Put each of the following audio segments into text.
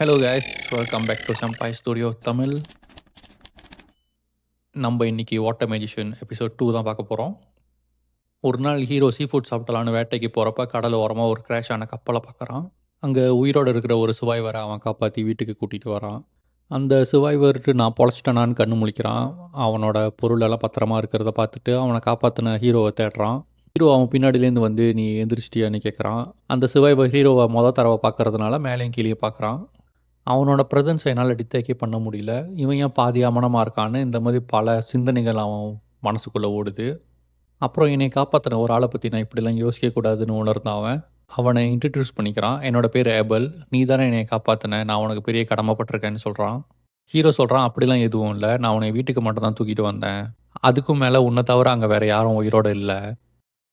Hello guys welcome back to Champhai studio Tamil நம்ம இன்னைக்கு water magician episode two தான் பார்க்க போகிறோம் ஒரு நாள் ஹீரோ சீ ஃபுட் சாப்பிடலான்னு வேட்டைக்கு போகிறப்ப கடல் ஓரமாக ஒரு கிராஷ் ஆன கப்பலை பார்க்குறான். அங்கே உயிரோடு இருக்கிற ஒரு சுவைவரை அவன் காப்பாற்றி வீட்டுக்கு கூட்டிகிட்டு வரான். அந்த சுவைவர்ட்டு நான் பொழைச்சிட்டேனான்னு கண்ணு முழிக்கிறான். அவனோட பொருளெல்லாம் பத்திரமாக பத்திரமா இருக்கிறத பார்த்துட்டு அவனை காப்பாற்றின ஹீரோவை தேடுறான். ஹீரோ அவன் பின்னாடிலேருந்து வந்து நீ எந்திரிச்சிட்டியான்னு கேட்குறான் அந்த சிவாய் ஹீரோவை மொதல் தடவை பார்க்கறதுனால மேலேயும் கீழே பார்க்குறான். அவனோட பிரசன்ஸை என்னால் டித்தேக்கே பண்ண முடியல. இவன் ஏன் பாதி அமனமாக இருக்கான்னு இந்த மாதிரி பல சிந்தனைகள் அவன் மனசுக்குள்ளே ஓடுது. அப்புறம் என்னை காப்பாற்றின ஒரு ஆளை பற்றி நான் இப்படிலாம் யோசிக்கக்கூடாதுன்னு உணர்ந்தான் அவன். அவனை இன்ட்ரடியூஸ் பண்ணிக்கிறான். என்னோட பேர் ஏபல் நீ தானே என்னை காப்பாற்றின நான் உனக்கு பெரிய கடமைப்பட்டிருக்கேன்னு சொல்கிறான் ஹீரோ சொல்கிறான் அப்படிலாம் எதுவும் இல்லை. நான் உன்னை வீட்டுக்கு மட்டும் தான் தூக்கிட்டு வந்தேன். அதுக்கும் மேலே உன்னை தவிர அங்கே வேறு யாரும் உயிரோடு இல்லை.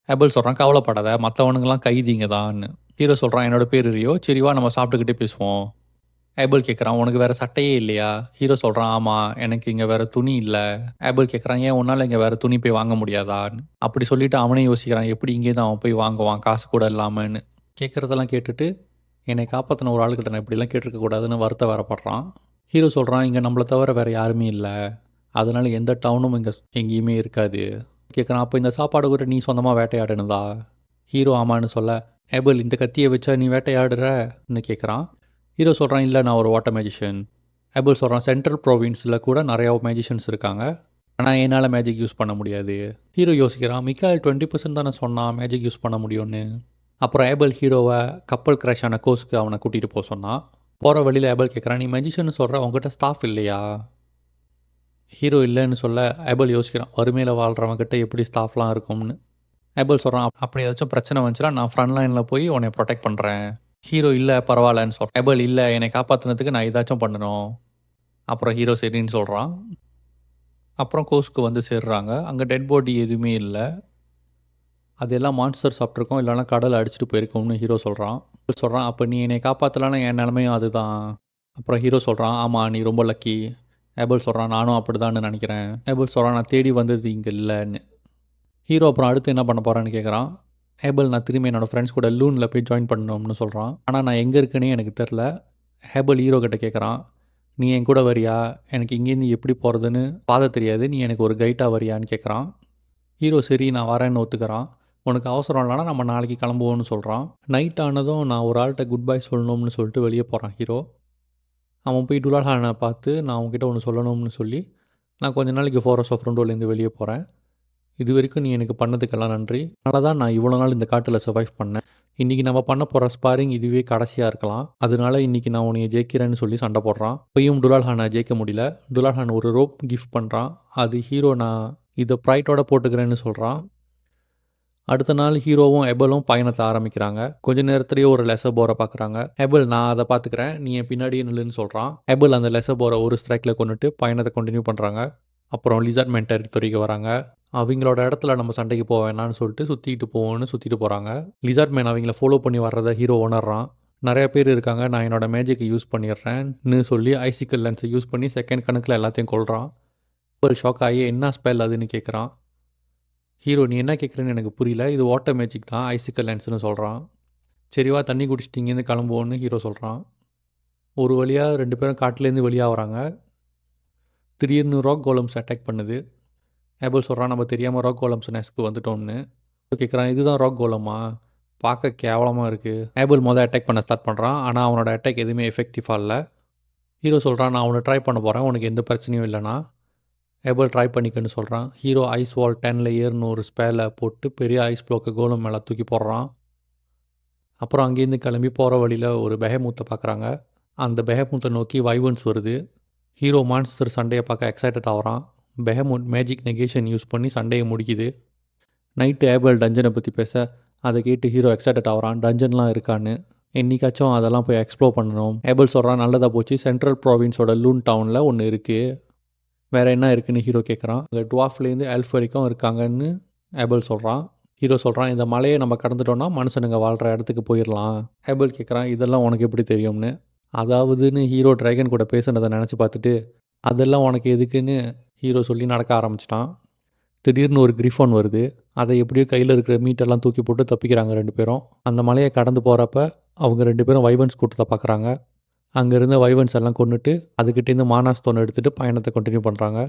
ஏபல் சொல்கிறான் கவலைப்படாத. மற்றவனுங்கெல்லாம் கைதிங்க தான் ஹீரோ சொல்கிறான் என்னோடய பேர் ரியோ. சரிவா நம்ம சாப்பிட்டுக்கிட்டே பேசுவோம். ஆபிள் கேட்குறான் உனக்கு வேறு சட்டையே இல்லையா? ஹீரோ சொல்கிறான் ஆமாம் எனக்கு இங்கே வேறு துணி இல்லை. ஆபிள் கேட்குறான் ஏன் உன்னால் இங்கே வேறு துணி போய் வாங்க முடியாதான்னு? அப்படி சொல்லிட்டு அவனே யோசிக்கிறான் எப்படி இங்கே தான் அவன் போய் வாங்குவான் காசு கூட இல்லாமன்னு? கேட்குறதெல்லாம் கேட்டுட்டு என்னை காப்பாற்றின ஒரு ஆளுக்கிட்ட நான் இப்படிலாம் கேட்டிருக்க கூடாதுன்னு வருத்த வரப்படுறான் ஹீரோ சொல்கிறான் இங்கே நம்மளை தவிர வேறு யாருமே இல்லை. அதனால் எந்த டவுனும் இங்கே எங்கேயுமே இருக்காது. கேட்குறான் அப்போ இந்த சாப்பாடு கூட நீ சொந்தமாக வேட்டையாடுனதா? ஹீரோ ஆமான்னு சொல்ல ஏபிள் இந்த கத்தியை வச்சா நீ வேட்டையாடுறன்னு கேட்குறான் ஹீரோ சொல்கிறான் இல்லை நான் ஒரு வாட்டர் மேஜிஷியன் ஏபிள் சொல்கிறான் சென்ட்ரல் ப்ரோவின்ஸில் கூட நிறையா மேஜிஷியன்ஸ் இருக்காங்க. ஆனால் என்னால் மேஜிக் யூஸ் பண்ண முடியாது. ஹீரோ யோசிக்கிறான் மிக்கால் டுவெண்ட்டி பர்சன்ட் தானே சொன்னான் மேஜிக் யூஸ் பண்ண முடியும்னு. அப்புறம் ஏபிள் ஹீரோவை கப்பல் கிராஷ் ஆன கோர்ஸ்க்கு அவனை கூட்டிகிட்டு போக சொன்னான் போகிற வழியில் ஏபிள் கேட்குறான் நீ மேஜிஷியன் சொல்கிற உங்ககிட்ட ஸ்டாஃப் இல்லையா? ஹீரோ இல்லைன்னு சொல்ல ஏபிள் யோசிக்கிறான் வறுமையில் வாழ்கிறவங்ககிட்ட எப்படி ஸ்டாஃப்லாம் இருக்கும்னு? ஏபிள் சொல்கிறான் அப்படி ஏதாச்சும் பிரச்சனை வந்துச்சுன்னா நான் ஃப்ரண்ட் லைனில் போய் உன்னை ப்ரொடெக்ட் பண்ணுறேன் ஹீரோ இல்லை பரவாயில்லன்னு சொல்கிறேன் ஏபிள் இல்லை என்னை காப்பாற்றினதுக்கு நான் ஏதாச்சும் பண்ணணும். அப்புறம் ஹீரோ சரின்னு சொல்கிறான் அப்புறம் கோஸ்க்கு வந்து சேர்றாங்க. அங்கே டெட் பாடி எதுவுமே இல்லை. அதெல்லாம் மான்ஸ்டர் சாப்பிட்ருக்கோம் இல்லைனா கடல் அடிச்சுட்டு போயிருக்கோம்னு ஹீரோ சொல்கிறான் சொல்கிறான் அப்போ நீ என்னை காப்பாற்றலான்னு என் நிலமையும் அதுதான். அப்புறம் ஹீரோ சொல்கிறான் ஆமாம் நீ ரொம்ப லக்கி ஏபிள் சொல்கிறான் நானும் அப்படி நினைக்கிறேன். ஏபிள் சொல்கிறான் நான் தேடி வந்தது இங்கே இல்லைன்னு. ஹீரோ அப்புறம் அடுத்து என்ன பண்ண போகிறான்னு கேட்குறான் ஹேபல் நான் திரும்பி என்னோடய ஃப்ரெண்ட்ஸ் கூட லூனில் போய் ஜாயின் பண்ணணும்னு சொல்கிறான் ஆனால் நான் எங்கே இருக்கேனே எனக்கு தெரில. ஹேபல் ஹீரோ கிட்ட கேட்குறான் நீ என் கூட வரியா? எனக்கு இங்கேருந்து எப்படி போகிறதுன்னு பாத தெரியாது. நீ எனக்கு ஒரு கைட்டாக வரியான்னு கேட்குறான் ஹீரோ சரி நான் வரேன்னு ஒத்துக்கிறான். உனக்கு அவசரம் இல்லைனா நம்ம நாளைக்கு கிளம்புவோம்னு சொல்கிறான் நைட் ஆனதும் நான் ஒரு ஆள்கிட்ட குட் பை சொல்லணும்னு சொல்லிட்டு வெளியே போகிறான் ஹீரோ அவன் போய் டுலால்ஹானை பார்த்து நான் அவங்ககிட்ட ஒன்று சொல்லணும்னு சொல்லி நான் கொஞ்ச நாளைக்கு ஃபோரஸ் ஆஃப் ஃப்ரெண்டோலேருந்து வெளியே போகிறேன் இது வரைக்கும் நீ எனக்கு பண்ணதுக்கெல்லாம் நன்றி. அதனால தான் நான் இவ்வளோ நாள் இந்த காட்டில் சர்வைவ் பண்ணேன். இன்றைக்கி நம்ம பண்ண போகிற ஸ்பாரிங் இதுவே கடைசியாக இருக்கலாம். அதனால இன்றைக்கி நான் உன்னை ஜெயிக்கிறேன்னு சொல்லி சண்டை போடுறான். இப்பயும் டுலால் ஹானை ஜெயிக்க முடியல. டுலால் ஹான் ஒரு ரோப் கிஃப்ட் பண்ணுறான் அது ஹீரோ நான் இதை ப்ரைட்டோட போட்டுக்கிறேன்னு சொல்கிறான் அடுத்த நாள் ஹீரோவும் எபலும் பயணத்தை ஆரம்பிக்கிறாங்க. கொஞ்ச நேரத்துலேயே ஒரு லெச போரை பார்க்குறாங்க எபல் நான் அதை பார்த்துக்கிறேன் நீ என் பின்னாடியே நில்லுன்னு சொல்கிறான் எபல் அந்த லெச போரை ஒரு ஸ்ட்ரைக்கில் கொண்டுட்டு பயணத்தை கண்டினியூ பண்ணுறாங்க அப்புறம் லிசர்ட் மென்டர் டெரிட்டரிக்கு வராங்க. அவங்களோட இடத்துல நம்ம சண்டைக்கு போக வேணாம்னு சொல்லிட்டு சுற்றிட்டு போவோன்னு சுற்றிட்டு போகிறாங்க லிசார்ட் மேன் அவங்கள ஃபாலோ பண்ணி வர்றதை ஹீரோ உணர்றான். நிறைய பேர் இருக்காங்க நான் என்னோடய மேஜிக்கை யூஸ் பண்ணிடுறேன்னு சொல்லி ஐசிக்கல் லென்ஸை யூஸ் பண்ணி செகண்ட் கணக்கில் எல்லாத்தையும் கொள்கிறான் ஒரு ஷாக் ஆகி என்ன ஸ்பெல் அதுன்னு கேட்குறான் ஹீரோ நீ என்ன கேட்குறேன்னு எனக்கு புரியல. இது வாட்டர் மேஜிக் தான் ஐசிக்கல் லென்ஸ்னு சொல்கிறான் சரிவா தண்ணி குடிச்சிட்டிங்கன்னு கிளம்புவோன்னு ஹீரோ சொல்கிறான் ஒரு வழியாக ரெண்டு பேரும் காட்டிலேருந்து வெளியாக வராங்க. திடீர்னு ராக் கோலம்ஸ் அட்டாக் பண்ணுது. ஏபிள் சொல்கிறான் நம்ம தெரியாமல் ராக் கோலம் நெஸ்க்கு வந்துட்டோம்னு. கேட்குறான் இதுதான் ராக் கோலமா பார்க்க கேவலமாக இருக்குது ஏபிள் மொதல் அட்டாக் பண்ண ஸ்டார்ட் பண்ணுறான் ஆனால் அவனோட அட்டாக் எதுவுமே எஃபெக்டிவாக இல்லை. ஹீரோ சொல்கிறான் நான் அவனை ட்ரை பண்ண போகிறேன் உனக்கு எந்த பிரச்சனையும் இல்லைனா ஏபிள் ட்ரை பண்ணிக்கன்னு சொல்கிறான் ஹீரோ ஐஸ் வால் டென்னில் ஏறுனு ஒரு ஸ்பேலை போட்டு பெரிய ஐஸ் ப்ளோக்கை கோலம் மேலே தூக்கி போடுறான். அப்புறம் அங்கேருந்து கிளம்பி போகிற வழியில் ஒரு பெஹமூத்தை பார்க்குறாங்க அந்த பெஹமூத்தை நோக்கி வைவன்ஸ் வருது. ஹீரோ மான்ஸ்டர் சண்டையை பார்க்க எக்ஸைட்டட் ஆகிறான். பெஹமோட் மேஜிக் நெகேஷன் யூஸ் பண்ணி சண்டையை முடிக்குது. நைட்டு ஏபிள் டஞ்சனை பற்றி பேச அதை கேட்டு ஹீரோ எக்ஸைட்டட் ஆகிறான் டஞ்சன்லாம் இருக்கான்னு. என்றைக்காச்சும் அதெல்லாம் போய் எக்ஸ்ப்ளோர் பண்ணணும். ஏபிள் சொல்கிறான் நல்லதாக போச்சு. சென்ட்ரல் ப்ராவின்ஸோட லூன் டவுனில் ஒன்று இருக்குது வேறு என்ன இருக்குன்னு ஹீரோ கேட்குறான் அங்கே டுவாஃப்லேருந்து எல்ஃப் வரைக்கும் இருக்காங்கன்னு ஏபிள் சொல்கிறான் ஹீரோ சொல்கிறான் இந்த மலையை நம்ம கடந்துட்டோன்னா மனுஷனுங்க வாழ்கிற இடத்துக்கு போயிடலாம் ஏபிள் கேட்குறான் இதெல்லாம் உனக்கு எப்படி தெரியும்னு. அதாவதுன்னு ஹீரோ ட்ரைகன் கூட பேசுனதை நினச்சி பார்த்துட்டு அதெல்லாம் உனக்கு எதுக்குன்னு ஹீரோ சொல்லி நடக்க ஆரம்பிச்சிட்டான். திடீர்னு ஒரு கிரிஃபோன் வருது. அதை எப்படியோ கையில் இருக்கிற மீட்டெல்லாம் தூக்கி போட்டு தப்பிக்கிறாங்க ரெண்டு பேரும். அந்த மலையை கடந்து போகிறப்ப அவங்க ரெண்டு பேரும் வைபன்ஸ் கூட்டத்தை பார்க்குறாங்க அங்கேருந்து வைபன்ஸ் வைவன்ஸ் எல்லாம் கொண்டுட்டு அதுக்கிட்டேருந்து மானாஸ்தோன் எடுத்துகிட்டு பயணத்தை கண்டினியூ பண்ணுறாங்க